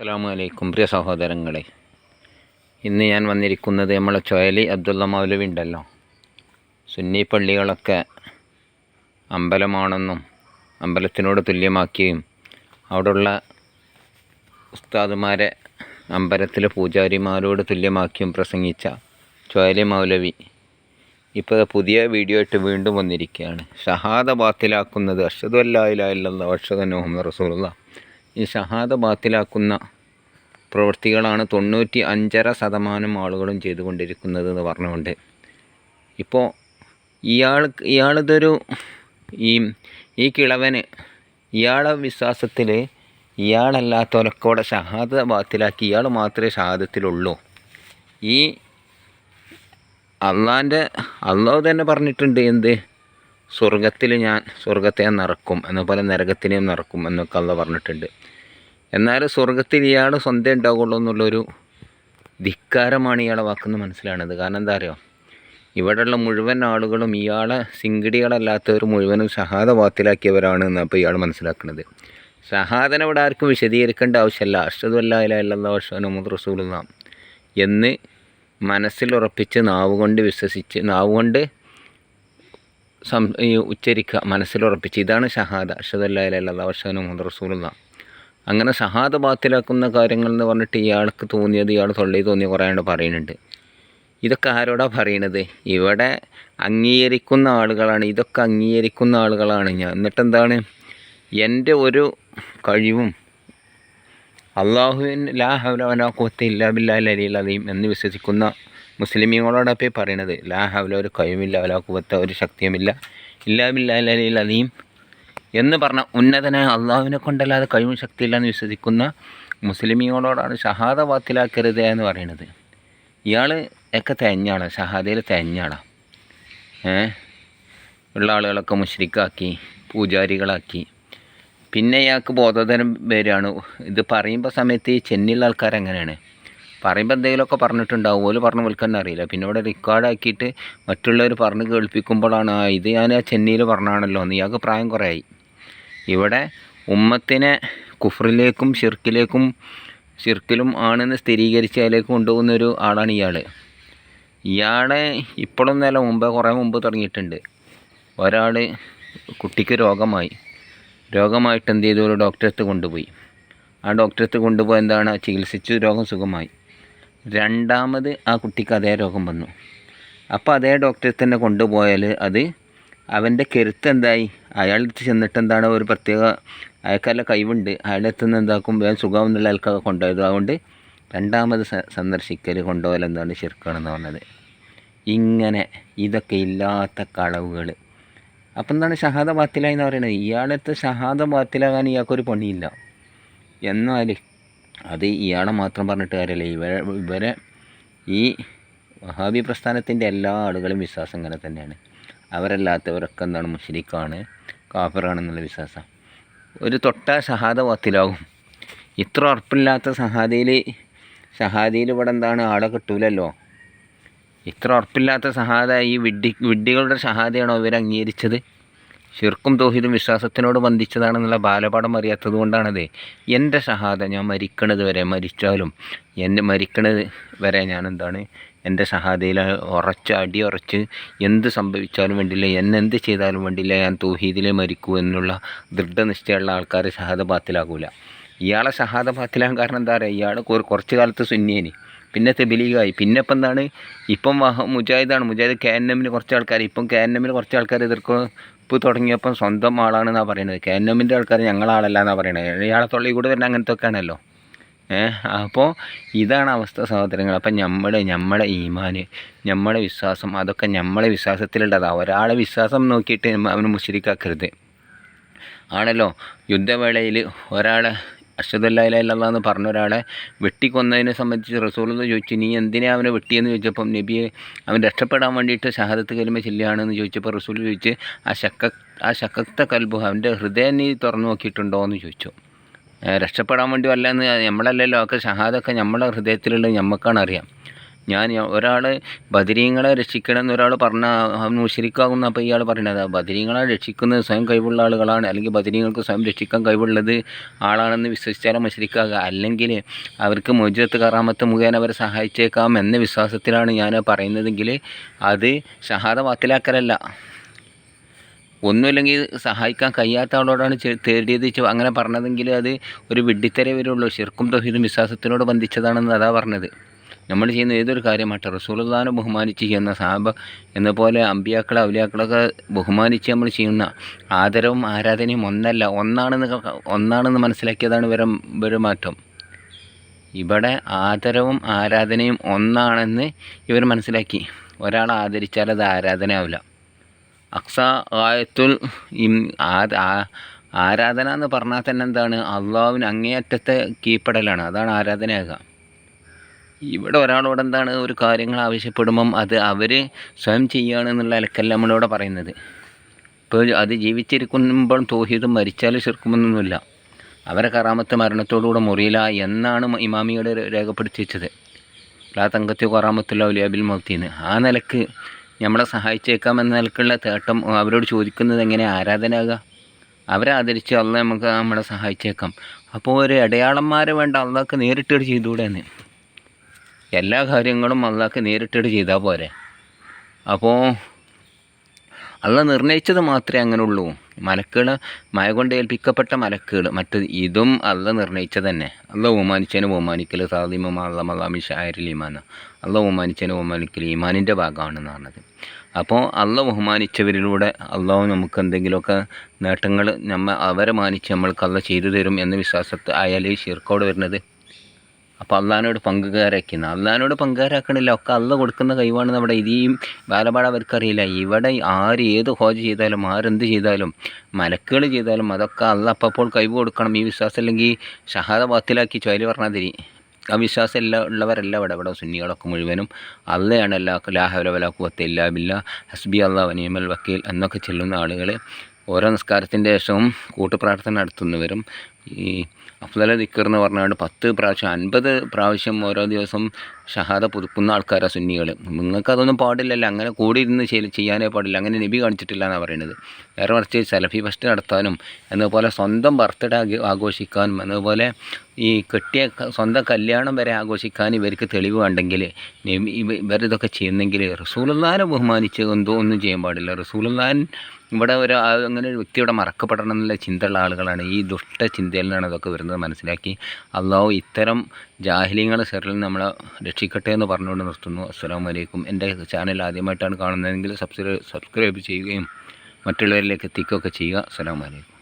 അസ്സലാമു അലൈക്കും പ്രിയ സഹോദരങ്ങളെ ഇന്ന് ഞാൻ വന്നിരിക്കുന്നത് നമ്മളെ ചൊയലി അബ്ദുള്ള മൗലവി ഉണ്ടല്ലോ സുന്നി പള്ളികളൊക്കെ അമ്പലമാണെന്നും അമ്പലത്തിനോട് തുല്യമാക്കിയും അവിടെയുള്ള ഉസ്താദുമാരെ അമ്പലത്തിലെ പൂജാരിമാരോട് തുല്യമാക്കിയും പ്രസംഗിച്ച ചൊയലി മൗലവി ഇപ്പോൾ പുതിയ വീഡിയോ ആയിട്ട് വീണ്ടും വന്നിരിക്കുകയാണ്. ഷഹാദ ബാത്തിലാക്കുന്നത് അഷദു അല്ലാ മുഹമ്മദ് റസൂലുള്ള. ഈ ഷഹാദ ബാത്തിലാക്കുന്ന പ്രവൃത്തികളാണ് തൊണ്ണൂറ്റി അഞ്ചര ശതമാനം ആളുകളും ചെയ്തുകൊണ്ടിരിക്കുന്നത് എന്ന് പറഞ്ഞുകൊണ്ട്. ഇപ്പോൾ ഇയാൾ ഇയാളിതൊരു ഈ ഈ കിളവന് ഇയാളെ വിശ്വാസത്തിൽ ഇയാളല്ലാത്തവരൊക്കെ ഷഹാദ ബാത്തിലാക്കി ഇയാൾ മാത്രമേ ഷഹാദത്തിലുള്ളൂ. ഈ അള്ളാന്റെ അള്ളാഹു തന്നെ പറഞ്ഞിട്ടുണ്ട് എന്ത്? സ്വർഗത്തിൽ ഞാൻ സ്വർഗത്തെ നിറക്കും എന്നപോലെ നരകത്തിനെയും നിറക്കും എന്നൊക്കെ അള്ള പറഞ്ഞിട്ടുണ്ട്. എന്നാൽ സ്വർഗത്തിൽ ഇയാൾ സ്വന്തം ഉണ്ടാവുള്ളൂ എന്നുള്ളൊരു ധിക്കാരമാണ് ഇയാളെ വാക്കെന്ന് മനസ്സിലാണത് കാരണം എന്താ അറിയോ? ഇവിടെയുള്ള മുഴുവൻ ആളുകളും ഇയാളെ സിങ്കിടികളല്ലാത്തവർ മുഴുവനും ഷഹാദ വാത്തിലാക്കിയവരാണ് എന്ന് അപ്പോൾ ഇയാൾ മനസ്സിലാക്കുന്നത്. ഷഹാദന ഇവിടെ ആർക്കും വിശദീകരിക്കേണ്ട ആവശ്യമല്ല. അഷ്ഹദു അന്ന മുഹമ്മദ് റസൂലുള്ള എന്ന് മനസ്സിലുറപ്പിച്ച് നാവുകൊണ്ട് നാവ് വിശ്വസിച്ച് നാവ് കൊണ്ട് സം ഈ ഉച്ചരിക്കുക മനസ്സിലുറപ്പിച്ച്. ഇതാണ് ഷഹാദ. അഷദല്ലാ അഷദ് മുഹമ്മദ് റസൂലുള്ള. അങ്ങനെ ഷഹാദ ബാത്തിലാക്കുന്ന കാര്യങ്ങൾ എന്ന് പറഞ്ഞിട്ട് ഇയാൾക്ക് തോന്നിയത് ഇയാൾ തൊള്ളി തോന്നിയ കുറേ ആണ്ട് പറയുന്നുണ്ട്. ഇതൊക്കെ ആരോടാ പറയണത്? ഇവിടെ അംഗീകരിക്കുന്ന ആളുകളാണ് ഇതൊക്കെ അംഗീകരിക്കുന്ന ആളുകളാണ്. ഞാൻ എന്നിട്ടെന്താണ്? എന്റെ ഒരു കഴിവും അള്ളാഹുവിൻ ലാ ഹൗലവലാക്കുവത്ത് ഇല്ലാ ബില്ലാ അലീം എന്ന് വിശ്വസിക്കുന്ന മുസ്ലിമീങ്ങളോടൊപ്പം പറയണത്. ലാ ഹവല ഒരു കഴിവില്ല വലാക്കുവത്ത ഒരു ശക്തിയുമില്ല. ഇല്ലാ ബില്ലാ എന്ന് പറഞ്ഞ ഉന്നതനായ അള്ളാഹുവിനെ കൊണ്ടല്ലാതെ കഴിവും ശക്തിയില്ല എന്ന് വിശ്വസിക്കുന്ന മുസ്ലിമീങ്ങളോടാണ് ഷഹാദ വാത്തിലാക്കരുത് എന്ന് പറയുന്നത് ഇയാൾ ഒക്കെ തെഞ്ഞാണ് ഷഹാദയിൽ തെഞ്ഞാണ് ഏ? ഉള്ള ആളുകളൊക്കെ മുഷ്രിക്കാക്കി പൂജാരികളാക്കി. പിന്നെ ഇയാൾക്ക് ബോധോധനം വരികയാണ്. ഇത് പറയുമ്പോൾ സമയത്ത് ഈ ചെന്നിയുള്ള ആൾക്കാർ എങ്ങനെയാണ് പറയുമ്പോൾ എന്തെങ്കിലുമൊക്കെ പറഞ്ഞിട്ടുണ്ടാവും. ഓൽ പറഞ്ഞ വിൽക്കാൻ അറിയില്ല. പിന്നെ ഇവിടെ റെക്കോർഡാക്കിയിട്ട് മറ്റുള്ളവർ പറഞ്ഞ് കേൾപ്പിക്കുമ്പോഴാണ് ഇത് ഞാൻ ആ ചെന്നൈയിൽ പറഞ്ഞാണല്ലോ എന്ന് ഇയാൾക്ക് പ്രായം കുറേ ആയി ഇവിടെ ഉമ്മത്തിനെ കുഫറിലേക്കും ഷിർക്കിലേക്കും ഷിർക്കിലും ആണെന്ന് സ്ഥിരീകരിച്ച് അതിലേക്ക് കൊണ്ടുപോകുന്ന ഒരു ആളാണ് ഇയാൾ ഇയാളെ ഇപ്പോഴും നില മുമ്പേ കുറേ മുമ്പ് തുടങ്ങിയിട്ടുണ്ട്. ഒരാൾ കുട്ടിക്ക് രോഗമായി. രോഗമായിട്ട് എന്ത് ചെയ്തു? ഒരു ഡോക്ടറെ അടുത്ത് കൊണ്ടുപോയി. ആ ഡോക്ടറെ അടുത്ത് കൊണ്ടുപോയി എന്താണ്? ചികിത്സിച്ചു രോഗം സുഖമായി. രണ്ടാമത് ആ കുട്ടിക്ക് അതേ രോഗം വന്നു. അപ്പോൾ അതേ ഡോക്ടറെ തന്നെ കൊണ്ടുപോയാൽ അത് അവന്റെ കരുത്ത് എന്തായി? അയാൾ ചെന്നിട്ട് എന്താണ് ഒരു പ്രത്യേക അയാൾക്കല്ല കഴിവുണ്ട്. അയാളെ എത്തുന്ന എന്താക്കും? വേഗം സുഖമെന്നുള്ള ആൾക്കൊക്കെ കൊണ്ടുപോയത്. അതുകൊണ്ട് രണ്ടാമത് സന്ദർശിക്കൽ കൊണ്ടുപോകൽ എന്താണ് ശിർക്കാണെന്ന് പറഞ്ഞത്. ഇങ്ങനെ ഇതൊക്കെ ഇല്ലാത്ത കളവുകൾ അപ്പം എന്താണ് ഷഹാദ ബാത്തിലായി എന്ന് പറയുന്നത്? ഇയാളെടുത്ത് ഷഹാദ ബാത്തിലാകാൻ ഇയാൾക്കൊരു പണിയില്ല. എന്നാൽ അത് ഇയാളെ മാത്രം പറഞ്ഞിട്ട് കാര്യമില്ല ഇവരെ ഇവരെ ഈ വഹാബി പ്രസ്ഥാനത്തിന്റെ എല്ലാ ആളുകളും വിശ്വാസം ഇങ്ങനെ തന്നെയാണ്. അവരല്ലാത്തവരൊക്കെ എന്താണ് മുഷരിക്കാണ് കാഫറാണെന്നുള്ള വിശ്വാസം. ഒരു തൊട്ട ഷഹാദ പത്തിലാകും ഇത്ര ഉറപ്പില്ലാത്ത സഹാദിയിൽ ഷഹാദയിൽ ഇവിടെ എന്താണ് ആളെ കിട്ടൂലല്ലോ. ഇത്ര ഉറപ്പില്ലാത്ത സഹാദ ഈ വിഡ്ഢി വിഡ്ഢികളുടെ ഷഹാദയാണോ ഇവർ അംഗീകരിച്ചത് ഷിർക്കും തോഹിദും വിശ്വാസത്തിനോട് ബന്ധിച്ചതാണെന്നുള്ള ബാലപാഠം അറിയാത്തത് കൊണ്ടാണത്. എന്റെ ഷഹാദ ഞാൻ മരിക്കണത് വരെ മരിച്ചാലും എന്റെ മരിക്കണത് വരെ ഞാൻ എന്താണ് എന്റെ ഷഹാദയിൽ ഉറച്ച് അടി ഉറച്ച് എന്ത് സംഭവിച്ചാലും വേണ്ടില്ല എന്നെ എന്ത് ചെയ്താലും വേണ്ടില്ല ഞാൻ തൗഹീദിലെ മരിക്കൂ എന്നുള്ള ദൃഢനിഷ്ഠയുള്ള ആൾക്കാർ ഷഹാദ ബാത്തിലാകൂല. ഇയാളെ ഷഹാദ ബാത്തിലാകാൻ കാരണം എന്താ പറയുക ഇയാൾ കുറച്ച് കാലത്ത് സുന്നിയേനി. പിന്നെ തെബിലീഗായി. പിന്നെ ഇപ്പം എന്താണ്? ഇപ്പം മുജാഹിദാണ്. മുജാഹിദ് കെ എൻ എമ്മിന് കുറച്ച് ആൾക്കാർ ഇപ്പം കെ എൻ എമ്മിന് കുറച്ച് ആൾക്കാർ എതിർക്കും ഇപ്പോൾ തുടങ്ങിയപ്പം സ്വന്തം ആളാണെന്നാണ് പറയുന്നത് കെ എൻ എമ്മിന്റെ ആൾക്കാർ ഞങ്ങളാളല്ല എന്നാണ് പറയുന്നത് ഇയാളെ തൊള്ളി കൂടെ തന്നെ അങ്ങനത്തെ ഏഹ് അപ്പോൾ ഇതാണ് അവസ്ഥ സഹോദരങ്ങൾ അപ്പം നമ്മുടെ നമ്മുടെ ഈമാന് നമ്മുടെ വിശ്വാസം അതൊക്കെ നമ്മളെ വിശ്വാസത്തിലുള്ളതാണ് ഒരാളെ വിശ്വാസം നോക്കിയിട്ട് അവന് മുശരിക്കാക്കരുത് ആണല്ലോ? യുദ്ധവേളയിൽ ഒരാളെ അഷദല്ലായില്ല എന്ന് പറഞ്ഞ ഒരാളെ വെട്ടിക്കൊന്നതിനെ സംബന്ധിച്ച് റസൂലെന്ന് ചോദിച്ചു നീ എന്തിനാ അവനെ വെട്ടിയെന്ന് ചോദിച്ചപ്പം നബിയെ അവൻ രക്ഷപ്പെടാൻ വേണ്ടിയിട്ട് ഷഹാദത്ത് കലിമ ചെല്ലുകയാണെന്ന് ചോദിച്ചപ്പോൾ റസൂൽ ചോദിച്ച് ആ ശക്ക ആ ശക്കത്ത കൽബു അവന്റെ ഹൃദയം നീ തുറന്നു നോക്കിയിട്ടുണ്ടോ? എന്ന് ചോദിച്ചു. രക്ഷപ്പെടാൻ വേണ്ടി വല്ല എന്ന് നമ്മളല്ലല്ലോ ഒക്കെ ഷഹാദൊക്കെ നമ്മളെ ഹൃദയത്തിലുള്ള ഞമ്മക്കാണ് അറിയാം. ഞാൻ ഒരാൾ ബദരീങ്ങളെ രക്ഷിക്കണം എന്ന് ഒരാൾ പറഞ്ഞ അവൻ മുഷരിക്കാകുന്ന അപ്പോൾ ഇയാൾ പറയുന്നത് ബദരീങ്ങളെ രക്ഷിക്കുന്നത് സ്വയം കഴിവുള്ള ആളുകളാണ്. അല്ലെങ്കിൽ ബദരീങ്ങൾക്ക് സ്വയം രക്ഷിക്കാൻ കഴിവുള്ളത് ആളാണെന്ന് വിശ്വസിച്ചാലും മുശരിക്കാക അല്ലെങ്കിൽ അവർക്ക് മുജത്ത് കറാമത്ത് മുഖേന അവരെ സഹായിച്ചേക്കാം എന്ന വിശ്വാസത്തിലാണ് ഞാൻ പറയുന്നതെങ്കിൽ അത് ഷഹാദ വാത്തിലാക്കലല്ല ഒന്നുമില്ലെങ്കിൽ സഹായിക്കാൻ കഴിയാത്ത ആളോടാണ് തേടിയത് അങ്ങനെ പറഞ്ഞതെങ്കിൽ അത് ഒരു വിഡ്ഢിത്തരേ വരുള്ളൂ. ശിർക്കും തൊഹീദും വിശ്വാസത്തിനോട് ബന്ധിച്ചതാണെന്ന് അതാ പറഞ്ഞത്. നമ്മൾ ചെയ്യുന്ന ഏതൊരു കാര്യമാട്ടെ റസൂലുള്ളാനെ ബഹുമാനിച്ച് ചെയ്യുന്ന സാഹബ എന്ന പോലെ അമ്പിയാക്കളെ ഔലിയാക്കളൊക്കെ ബഹുമാനിച്ച് നമ്മൾ ചെയ്യുന്ന ആദരവും ആരാധനയും ഒന്നല്ല ഒന്നാണെന്ന് ഒന്നാണെന്ന് മനസ്സിലാക്കിയതാണ് ഇവരെ വരും മാറ്റം ഇവിടെ ആദരവും ആരാധനയും ഒന്നാണെന്ന് ഇവർ മനസ്സിലാക്കി. ഒരാളെ ആദരിച്ചാൽ അത് ആരാധനയാവില്ല. അക്സ ആയത്തുൽ ആരാധന എന്ന് പറഞ്ഞാൽ തന്നെ എന്താണ്? അള്ളാഹുവിന് അങ്ങേയറ്റത്തെ കീഴ്പ്പെടലാണ്. അതാണ് ആരാധനയാകുക. ഇവിടെ ഒരാളോട് എന്താണ് ഒരു കാര്യങ്ങൾ ആവശ്യപ്പെടുമ്പം അത് അവർ സ്വയം ചെയ്യുകയാണെന്നുള്ള അലക്കല്ല നമ്മളിവിടെ പറയുന്നത്. ഇപ്പോൾ അത് ജീവിച്ചിരിക്കുമ്പോൾ തോഹീദും മരിച്ചാൽ ചെറുക്കുമെന്നൊന്നുമില്ല അവരെ കറാമത്ത് മരണത്തോടുകൂടെ മുറിയില്ല എന്നാണ് ഇമാമിയുടെ രേഖപ്പെടുത്തി വെച്ചത് ലാ തങ്കത്തി കറാമത്തുള്ള ഉലിയാബിൽ മൗത്തിന്ന്. ആ നിലയ്ക്ക് നമ്മളെ സഹായിച്ചേക്കാം എന്ന നിലക്കുള്ള തേട്ടം അവരോട് ചോദിക്കുന്നത് എങ്ങനെ ആരാധനയാകുക അവരെ ആദരിച്ച് അള്ള നമുക്ക് നമ്മളെ സഹായിച്ചേക്കാം. അപ്പോൾ ഒരു ഇടയാളന്മാരെ വേണ്ട അള്ളാഹ്ക്ക് നേരിട്ട് ചെയ്തുകൂടെ എന്ന് എല്ലാ കാര്യങ്ങളും അള്ളാഹ്ക്ക് നേരിട്ടിട്ട് ചെയ്താൽ പോരെ. അപ്പോൾ അള്ള നിർണയിച്ചത് മാത്രമേ അങ്ങനെ ഉള്ളൂ മലക്കുകൾ മഴ കൊണ്ട് ഏൽപ്പിക്കപ്പെട്ട മലക്കുകൾ മറ്റ് ഇതും അള്ള നിർണയിച്ചത് തന്നെ. അള്ള ബഹുമാനിച്ചതിന് ബഹുമാനിക്കൽ സാദിമ അള്ള മലാമി ഷായരിൽ ഈമാന. അള്ള ബഹുമാനിച്ചതിന് ബഹുമാനിക്കൽ ഈമാനിന്റെ ഭാഗമാണെന്ന് പറഞ്ഞത്. അപ്പോൾ അള്ള ബഹുമാനിച്ചവരിലൂടെ അള്ളാഹു നമുക്ക് എന്തെങ്കിലുമൊക്കെ നേട്ടങ്ങൾ നമ്മ അവരെ മാനിച്ച് നമ്മൾക്ക് അള്ള ചെയ്തു തരും എന്ന വിശ്വാസത്തെ ആയാലേ ഈ ഷിർക്കോട് വരുന്നത് അപ്പോൾ അള്ളഹാനോട് പങ്കുകാരാക്കുന്ന അള്ളഹാനോട് പങ്കുകാരാക്കണില്ല. ഒക്കെ അള്ള കൊടുക്കുന്ന കഴിവാണ് നമ്മുടെ ഇതീം ബാലപാട അവർക്കറിയില്ല. ഇവിടെ ആര് ഏത് ഹോജ് ചെയ്താലും ആരെന്ത് ചെയ്താലും മലക്കുകൾ ചെയ്താലും അതൊക്കെ അള്ള അപ്പോൾ കഴിവ് കൊടുക്കണം. ഈ വിശ്വാസം അല്ലെങ്കിൽ ഷഹാദ ബാത്തിലാക്കി പറഞ്ഞാൽ തിരി ആ വിശ്വാസം എല്ലാ ഉള്ളവരല്ല ഇവിടെ. ഇവിടെ സുന്നികളൊക്കെ മുഴുവനും അള്ളയാണ്. എല്ലാ ലാഹവലവലാക്കുവത്തെ ഇല്ലാബില്ല ഹസ്ബി അള്ളാഹ് വനീമൽ വക്കീൽ എന്നൊക്കെ ചെല്ലുന്ന ആളുകൾ ഓരോ നിസ്കാരത്തിന്റെ ശേഷവും കൂട്ടുപ്രാർത്ഥന നടത്തുന്നവരും ഈ അഫ്ലല ദിക്കർ എന്ന് പറഞ്ഞുകൊണ്ട് പത്ത് പ്രാവശ്യം അൻപത് പ്രാവശ്യം ഓരോ ദിവസം ഷഹാദ പുതുക്കുന്ന ആൾക്കാരാണ് സുന്നികൾ നിങ്ങൾക്കതൊന്നും പാടില്ലല്ലോ. അങ്ങനെ കൂടി ഇരുന്ന് ചെയ്യ- ചെയ്യാനേ പാടില്ല. അങ്ങനെ നബി കാണിച്ചിട്ടില്ല എന്നാണ് പറയുന്നത് വേറെ മറിച്ച് സെലഫി ഫസ്റ്റ് നടത്താനും എന്നതുപോലെ സ്വന്തം ബർത്ത്ഡേ ആഘോഷിക്കാനും എന്നതുപോലെ ഈ കെട്ടിയ സ്വന്തം കല്യാണം വരെ ആഘോഷിക്കാൻ ഇവർക്ക് തെളിവ് വേണ്ടെങ്കിൽ ഇവരിതൊക്കെ ചെയ്യുന്നെങ്കിൽ റസൂലുള്ളാനെ ബഹുമാനിച്ച് എന്തോ ഒന്നും ചെയ്യാൻ പാടില്ല. റസൂലുള്ളാൻ ഇവിടെ ഒരു അങ്ങനെ ഒരു വ്യക്തി ഇവിടെ മറക്കപ്പെടണം എന്നുള്ള ചിന്തയുള്ള ആളുകളാണ്. ഈ ദുഷ്ട ചിന്തയിൽ നിന്നാണ് ഇതൊക്കെ വരുന്നത് മനസ്സിലാക്കി. അള്ളാഹു ഇത്തരം ജാഹ്ലിങ്ങൾ സെറിൽ നമ്മളെ രക്ഷിക്കട്ടെ എന്ന് പറഞ്ഞുകൊണ്ട് നിർത്തുന്നു. അസ്സാം വലൈക്കും എന്റെ ചാനൽ ആദ്യമായിട്ടാണ് കാണുന്നതെങ്കിൽ സബ്സ്ക്രൈബ് സബ്സ്ക്രൈബ് ചെയ്യുകയും മറ്റുള്ളവരിലേക്ക് എത്തിക്കുകയൊക്കെ ചെയ്യുക. അസ്സാം വലൈക്കും